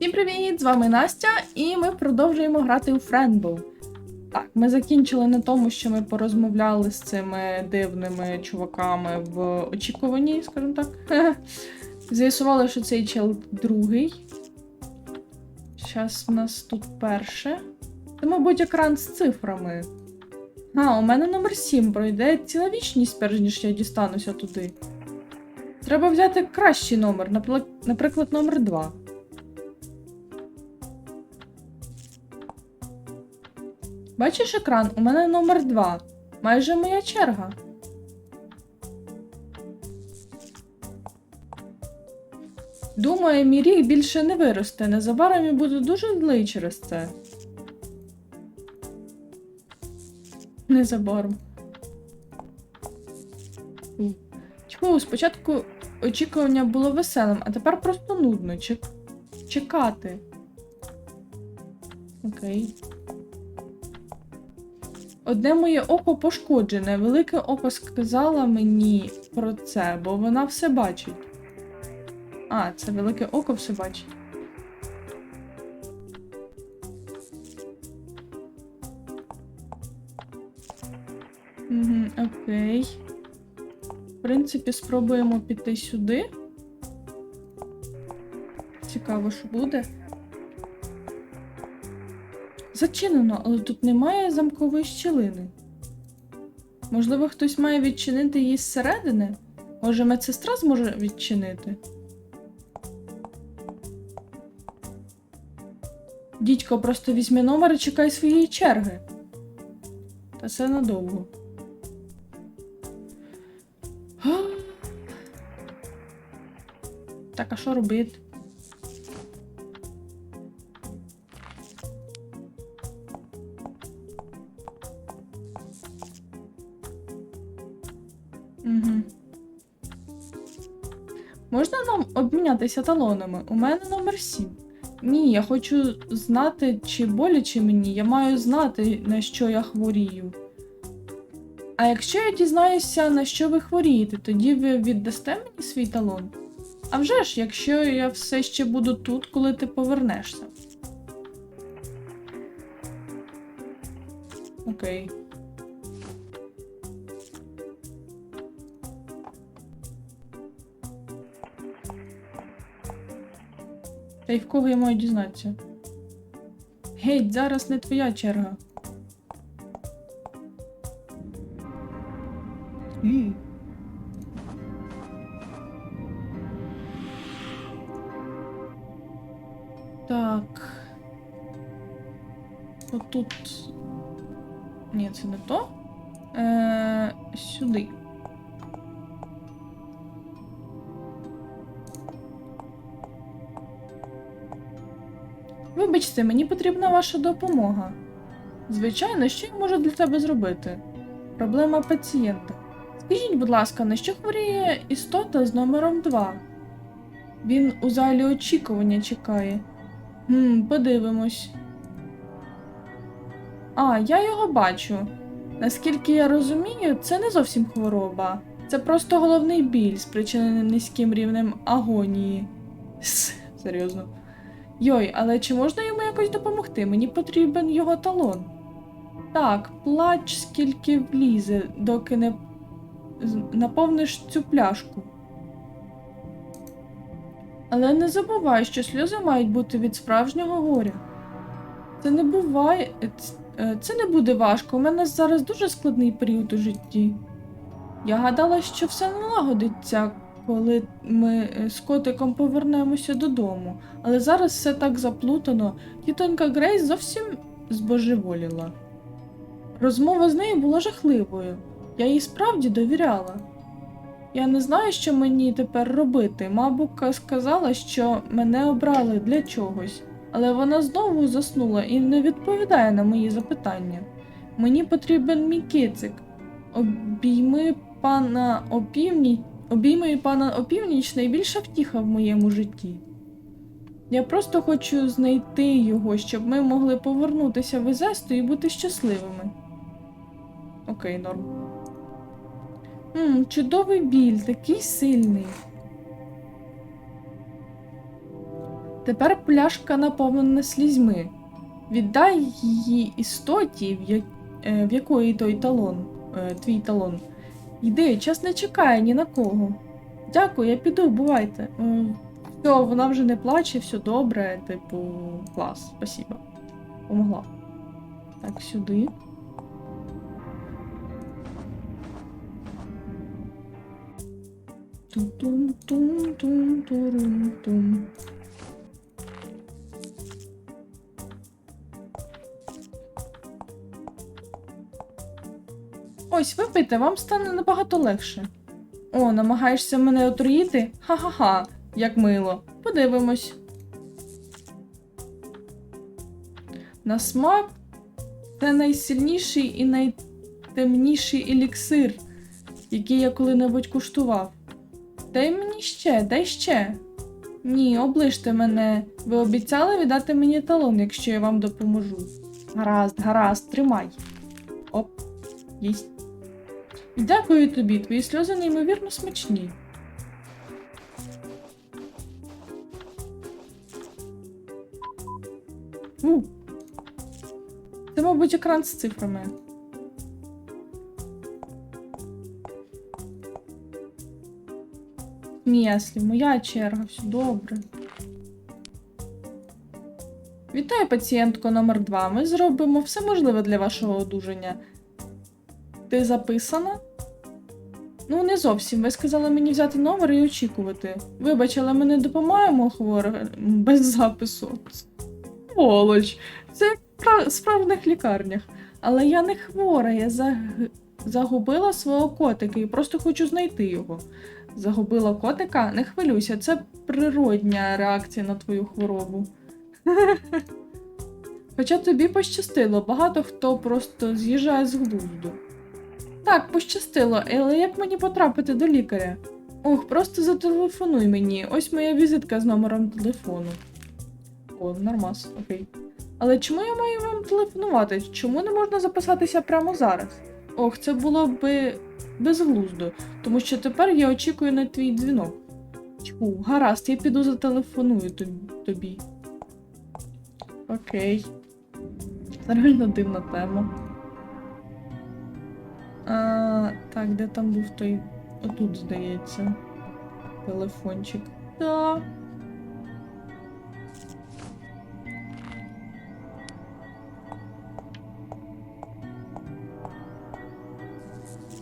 Всім привіт! З вами Настя, і ми продовжуємо грати у Friendbow. Так, ми закінчили на тому, що ми порозмовляли з цими дивними чуваками в очікуванні, скажімо так. З'ясували, що цей чел другий. Зараз в нас тут перше. Це, мабуть, екран з цифрами. А, у мене номер 7 пройде ціла вічність, перш ніж я дістануся туди. Треба взяти кращий номер, наприклад, номер 2. Бачиш екран? У мене номер 2. Майже моя черга. Думаю, мій рік більше не виросте. Незабаром я буду дуже злий через це. Незабаром. Чому спочатку очікування було веселим, а тепер просто нудно. Чек... Чекати. Окей. Одне моє око пошкоджене. Велике око сказала мені про це, бо вона все бачить. А, це велике око все бачить. Окей. В принципі, спробуємо піти сюди. Цікаво, що буде. Зачинено, але тут немає замкової щілини. Можливо, хтось має відчинити її зсередини? Може, медсестра зможе відчинити? Дідько, просто візьми номер і чекай своєї черги. Та це надовго. Так, а що робити? Можна нам обмінятися талонами? У мене номер 7. Ні, я хочу знати, чи боляче мені. Я маю знати, на що я хворію. А якщо я дізнаюся, на що ви хворієте, тоді ви віддасте мені свій талон? А вже ж, якщо я все ще буду тут, коли ти повернешся. Окей. Та й в кого я маю дізнатися? Геть, зараз не твоя черга. Вибачте, мені потрібна ваша допомога. Звичайно, що я можу для тебе зробити? Проблема пацієнта. Скажіть, будь ласка, на що хворіє істота з номером 2? Він у залі очікування чекає. Хм, подивимось. А, я його бачу. Наскільки я розумію, це не зовсім хвороба. Це просто головний біль, спричинений низьким рівнем агонії. Серйозно. Йой, але чи можна йому якось допомогти? Мені потрібен його талон. Так, плач скільки влізе, доки не наповниш цю пляшку. Але не забувай, що сльози мають бути від справжнього горя. Це не буває. е, Це не буде важко. У мене зараз дуже складний період у житті. Я гадала, що все налагодиться, коли ми е, з котиком повернемося додому. Але зараз все так заплутано. Тітонька Грейс зовсім збожеволіла. Розмова з нею була жахливою. Я їй справді довіряла. Я не знаю, що мені тепер робити. Мабука сказала, що мене обрали для чогось, але вона знову заснула і не відповідає на мої запитання. Мені потрібен мій кицик. Обійми пана опівніч, обійми пана опівніч найбільша втіха в моєму житті. Я просто хочу знайти його, щоб ми могли повернутися в Езесту і бути щасливими. Окей, норм. М, чудовий біль, такий сильний. Тепер пляшка наповнена слізьми. Віддай її істоті, в, я... е, в якої той талон, е, твій талон. Йди, час не чекає ні на кого. Дякую, я піду, бувайте. Е, Все, вона вже не плаче, все добре, типу, клас, спасибо. Помогла. Так, сюди. Тум-тум-тум-тум-турум-тум. Ось, випийте, вам стане набагато легше. О, намагаєшся мене отруїти? Ха-ха-ха, як мило. Подивимось. На смак це найсильніший і найтемніший еліксир, який я коли-небудь куштував. Дай мені ще, дай ще. Ні, оближте мене. Ви обіцяли віддати мені талон, якщо я вам допоможу. Гаразд, гаразд, тримай. Оп, їсть. Дякую тобі, твої сльози неймовірно смачні. У. Це, мабуть, екран з цифрами. Мєслі, моя черга, все добре. Вітаю, пацієнтко номер 2 Ми зробимо все можливе для вашого одужання. Ти записана? Ну, не зовсім. Ви сказали мені взяти номер і очікувати. Вибач, але ми не допомагаємо хворим без запису. Сволоч, це як в пра- справжніх лікарнях. Але я не хвора, я заг... загубила свого котика і просто хочу знайти його. Загубила котика? Не хвилюйся, це природня реакція на твою хворобу. Хоча тобі пощастило, багато хто просто з'їжджає з глузду. Так, пощастило, але як мені потрапити до лікаря? Ох, просто зателефонуй мені. Ось моя візитка з номером телефону. О, нормас, окей. Але чому я маю вам телефонувати? Чому не можна записатися прямо зараз? Ох, це було би безглуздо, тому що тепер я очікую на твій дзвінок. Тьху, гаразд, я піду зателефоную тобі. Окей. Це реально дивна тема. А, так, де там був той. Отут, здається. Телефончик. Так.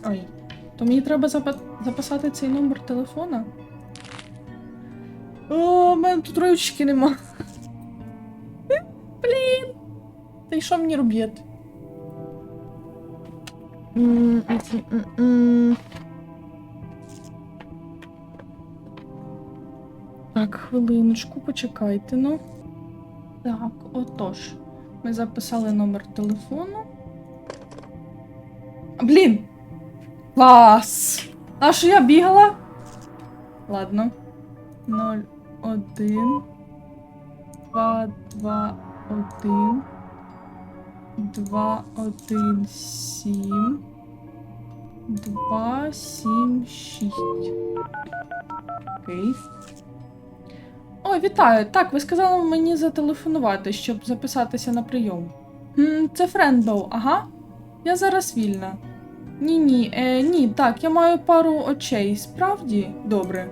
Ой. То мені треба запа- записати цей номер телефона. О, в мене тут ручки нема. Блін. Та й що мені робити? М. Так, хвилиночку, почекайте, ну. Так, отож. Ми записали номер телефону. Блін! Клас! А що я бігала? Ладно. 0, 1, 2, 2, 1, 2, 1, 7, 2, 7, 6. Окей. Ой, вітаю. Так, ви сказали мені зателефонувати, щоб записатися на прийом. М, Це Френбоу, ага. Я зараз вільна. Ні, ні, е, ні, так, я маю пару очей. Справді? Добре.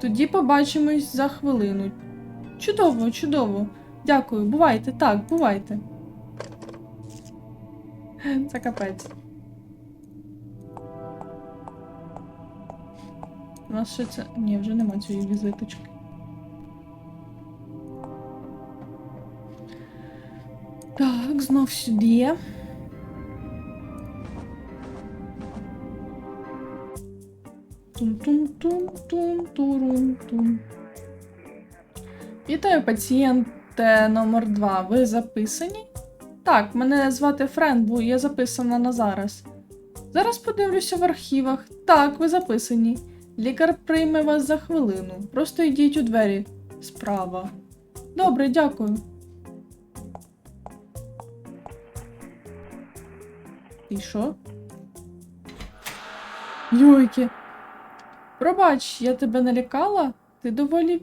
Тоді побачимось за хвилину. Чудово, чудово. Дякую, бувайте, так, бувайте. Це капець. У нас ще це. Ні, вже нема цієї візиточки. Так, знов сюди. Тум-тум-тум-тум-турум-тум. Вітаю, пацієнте номер 2 Ви записані? Так, мене звати Френбу, я записана на зараз. Зараз подивлюся в архівах. Так, ви записані. Лікар прийме вас за хвилину. Просто йдіть у двері. Справа. Добре, дякую. І що? Йойки. Пробач, я тебе налякала? Ти доволі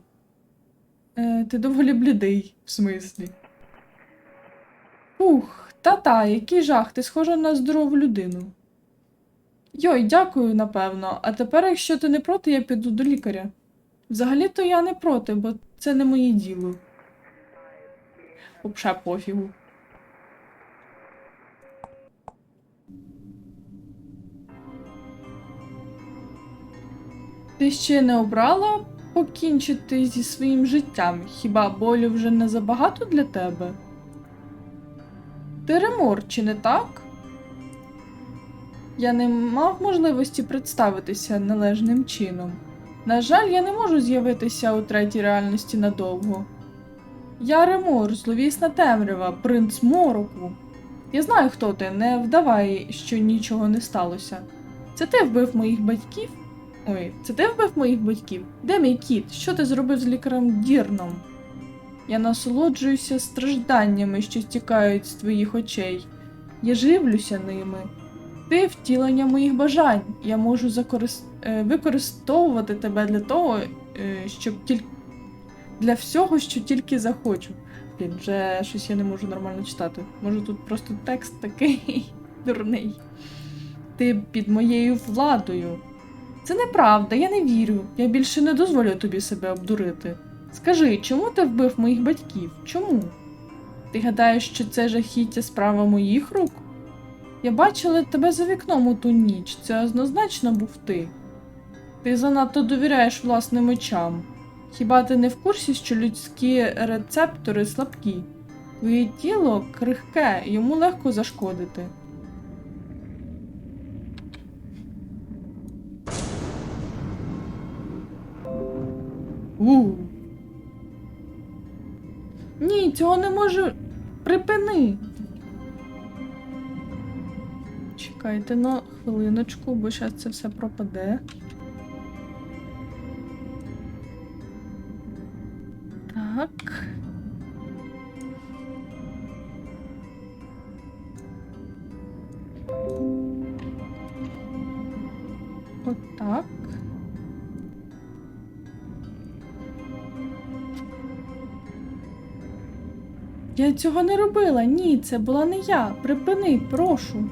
Е, ти доволі блідий, в смислі. Ух, та-та, який жах, ти схожа на здорову людину. Йой, дякую, напевно. А тепер, якщо ти не проти, я піду до лікаря. Взагалі-то я не проти, бо це не моє діло. Вообще пофігу. Ти ще не обрала покінчити зі своїм життям? Хіба болю вже не забагато для тебе? Ти ремор, чи не так? Я не мав можливості представитися належним чином. На жаль, я не можу з'явитися у третій реальності надовго. Я Ремор, зловісна темрява, принц мороку. Я знаю, хто ти, не вдавай, що нічого не сталося. Це ти вбив моїх батьків? Ой, це ти вбив моїх батьків? Де мій кіт? Що ти зробив з лікарем Дірном? Я насолоджуюся стражданнями, що стікають з твоїх очей. Я живлюся ними. Ти втілення моїх бажань. Я можу закорис... е, використовувати тебе для того, е, щоб тільки для всього, що тільки захочу. Блін, вже щось я не можу нормально читати. Може тут просто текст такий дурний. Ти під моєю владою. Це неправда, я не вірю. Я більше не дозволю тобі себе обдурити. Скажи, чому ти вбив моїх батьків? Чому? Ти гадаєш, що це жахіття справа моїх рук? Я бачила тебе за вікном у ту ніч. Це однозначно був ти. Ти занадто довіряєш власним очам. Хіба ти не в курсі, що людські рецептори слабкі? Твоє тіло крихке, йому легко зашкодити. У. Ні, цього не можу. Припини. Чекайте на хвилиночку, бо зараз це все пропаде. Так. Отак. Я цього не робила. Ні, це була не я. Припини, прошу.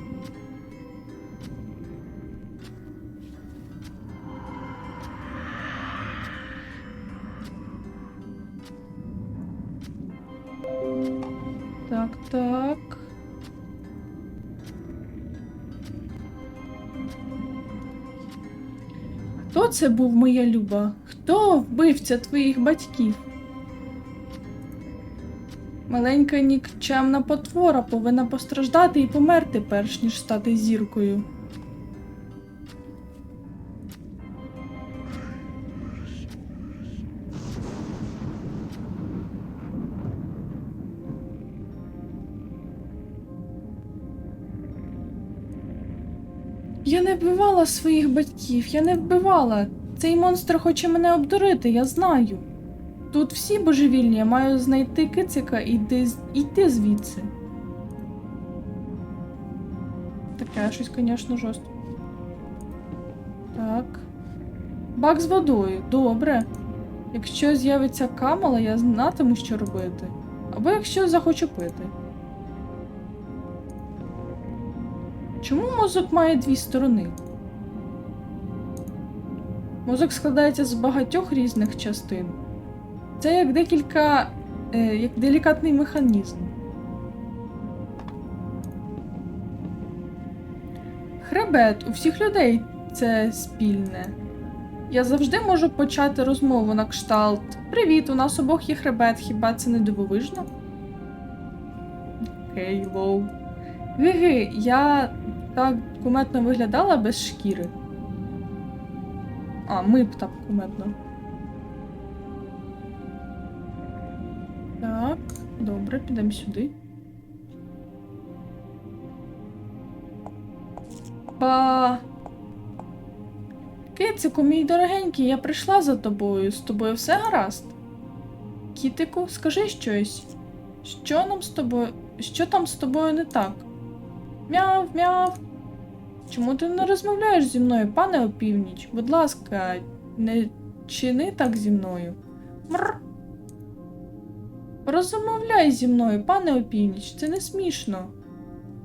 Це був моя люба? Хто вбивця твоїх батьків? Маленька нікчемна потвора повинна постраждати і померти, перш ніж стати зіркою. Я не вбивала своїх батьків, я не вбивала. Цей монстр хоче мене обдурити, я знаю. Тут всі божевільні, я маю знайти кицика і йти, звідси. Таке щось, звісно, жорстко. Так. Бак з водою, добре. Якщо з'явиться камала, я знатиму, що робити. Або якщо захочу пити. Чому мозок має дві сторони? Мозок складається з багатьох різних частин. Це як декілька. Е, як делікатний механізм. Хребет у всіх людей це спільне. Я завжди можу почати розмову на кшталт. Привіт, у нас обох є хребет, хіба це не дивовижно? Окей, лоу. Гиги, я так куметно виглядала без шкіри. А, ми б так куметно. Так, добре, підемо сюди. Па. Кицику, мій дорогенький, я прийшла за тобою. З тобою все гаразд? Кітику, скажи щось. Що нам з тобою. Що там з тобою не так? Мяв, мяв. Чому ти не розмовляєш зі мною, пане опівніч? Будь ласка, не чини так зі мною. Мр. Розмовляй зі мною, пане опівніч, це не смішно.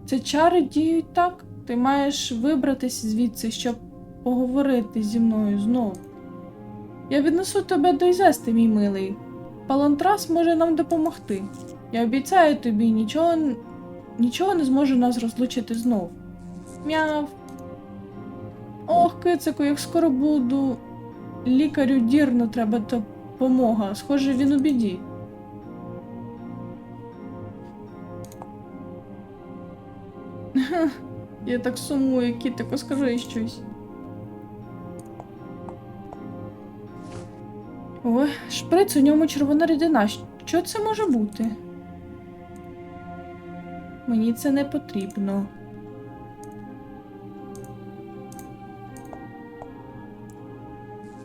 Це чари діють так. Ти маєш вибратися звідси, щоб поговорити зі мною знову. Я віднесу тебе до Ізести, мій милий. Палантрас може нам допомогти. Я обіцяю тобі, нічого, нічого не зможе нас розлучити знов. Мяв. Ох, кицику, як скоро буду. Лікарю дірно треба допомога. Схоже, він у біді. Я так сумую, кітику, скажи щось. Ой, шприц у ньому червона рідина. Що це може бути? Мені це не потрібно.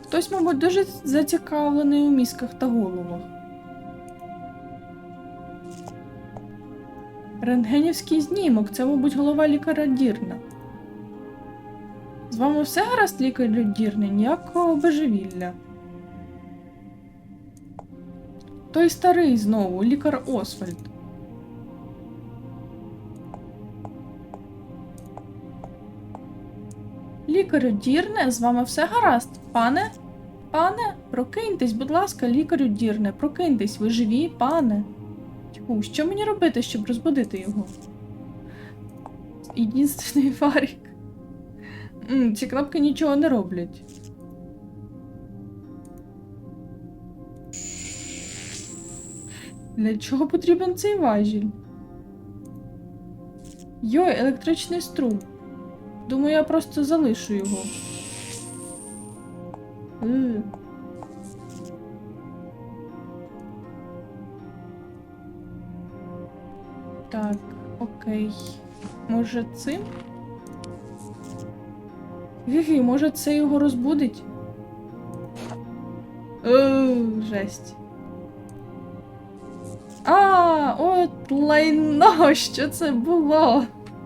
Хтось, мабуть, дуже зацікавлений у мізках та головах. Рентгенівський знімок, це, мабуть, голова лікаря Дірна. З вами все гаразд, лікар Дірне, ніякого божевілля. Той старий знову, лікар Освальд. Лікарю Дірне, з вами все гаразд, пане? Пане, прокиньтесь, будь ласка, лікарю Дірне, прокиньтесь, ви живі, пане. Тьфу, що мені робити, щоб розбудити його? Єдинственний фарик. М, ці кнопки нічого не роблять. Для чого потрібен цей важіль? Йой, електричний струм. Думаю, я просто залишу його. Так, окей. Може цим? Гиги, може це його розбудить? О, жесть. А, от лайно, що це було?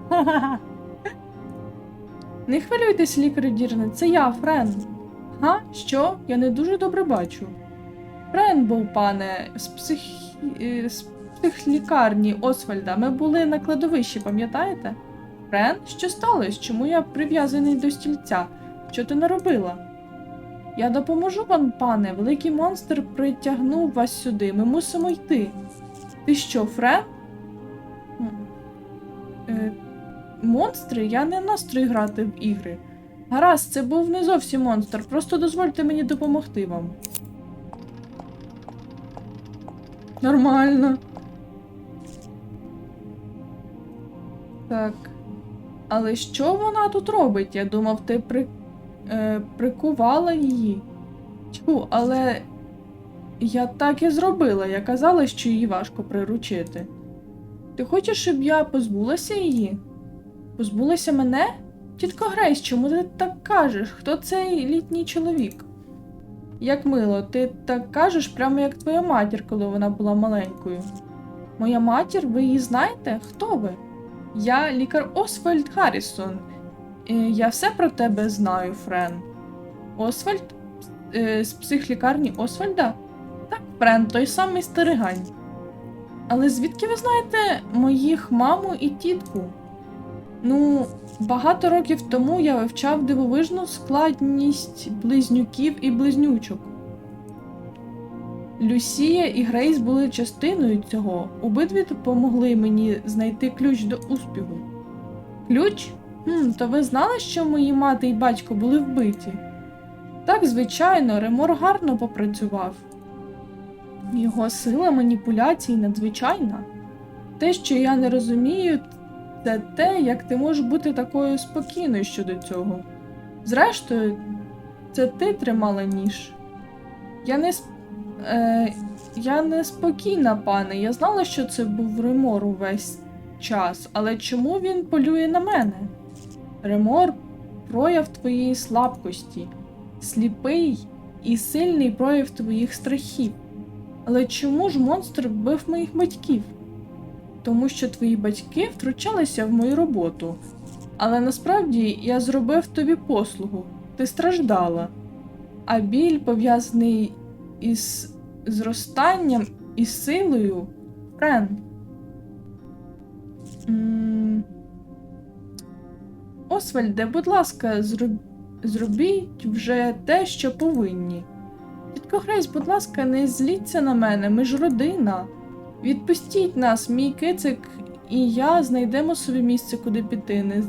Ха-ха-ха. Не хвилюйтесь, лікарю Дірне, це я, Френ. Га? Що? Я не дуже добре бачу. Френ був, пане, з псих... е, з психлікарні Освальда. Ми були на кладовищі, пам'ятаєте? Френ, що сталося? Чому я прив'язаний до стільця? Що ти наробила? Я допоможу вам, пане. Великий монстр притягнув вас сюди. Ми мусимо йти. Ти що, Френ? Монстри? Я не в грати в ігри. Гаразд, це був не зовсім монстр. Просто дозвольте мені допомогти вам. Нормально. Так. Але що вона тут робить? Я думав, ти при... е, прикувала її. Тьфу, але я так і зробила. Я казала, що її важко приручити. Ти хочеш, щоб я позбулася її? Позбулася мене? Тітко Грейс, чому ти так кажеш? Хто цей літній чоловік? Як мило, ти так кажеш, прямо як твоя матір, коли вона була маленькою. Моя матір, ви її знаєте? Хто ви? Я лікар Освальд Гаррісон. Е, Я все про тебе знаю, Френ. Освальд? Е, З психлікарні Освальда? Так, Френ, той самий старигань. Але звідки ви знаєте моїх маму і тітку? Ну, багато років тому я вивчав дивовижну складність близнюків і близнючок. Люсія і Грейс були частиною цього. Обидві допомогли мені знайти ключ до успіху. Ключ? Хм, то ви знали, що мої мати і батько були вбиті? Так, звичайно, Ремор гарно попрацював. Його сила маніпуляцій надзвичайна. Те, що я не розумію, це те, як ти можеш бути такою спокійною щодо цього. Зрештою, це ти тримала ніж. Я не сп... е, я не спокійна, пане. Я знала, що це був Ремор увесь час, але чому він полює на мене? Ремор прояв твоєї слабкості, сліпий і сильний прояв твоїх страхів. Але чому ж монстр вбив моїх батьків? Тому що твої батьки втручалися в мою роботу. Але насправді я зробив тобі послугу, ти страждала. А біль пов'язаний із зростанням із силою, Френ. М, Освальде, будь ласка, зроб... зробіть вже те, що повинні. Тітко Грейс, будь ласка, не зліться на мене, ми ж родина. Відпустіть нас, мій кицик і я знайдемо собі місце, куди піти, не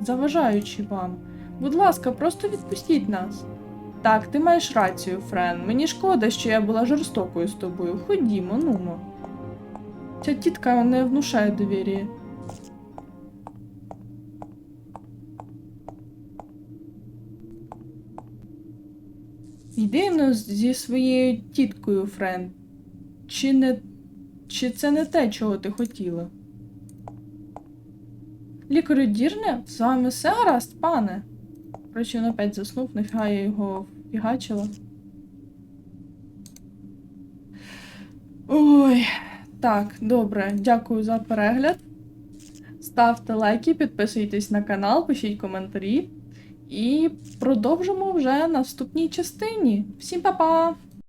заважаючи вам. Будь ласка, просто відпустіть нас. Так, ти маєш рацію, Френ. Мені шкода, що я була жорстокою з тобою. Ходімо, нумо. Ця тітка не внушає довір'я. Йди ну, зі своєю тіткою, Френ. Чи не. Чи це не те, чого ти хотіла? Лікарю Дірне, з вами все гаразд, пане. Коротше, він опять заснув, нафіга я його фігачила. Ой, так, добре, дякую за перегляд. Ставте лайки, підписуйтесь на канал, пишіть коментарі. І продовжимо вже наступній частині. Всім па-па!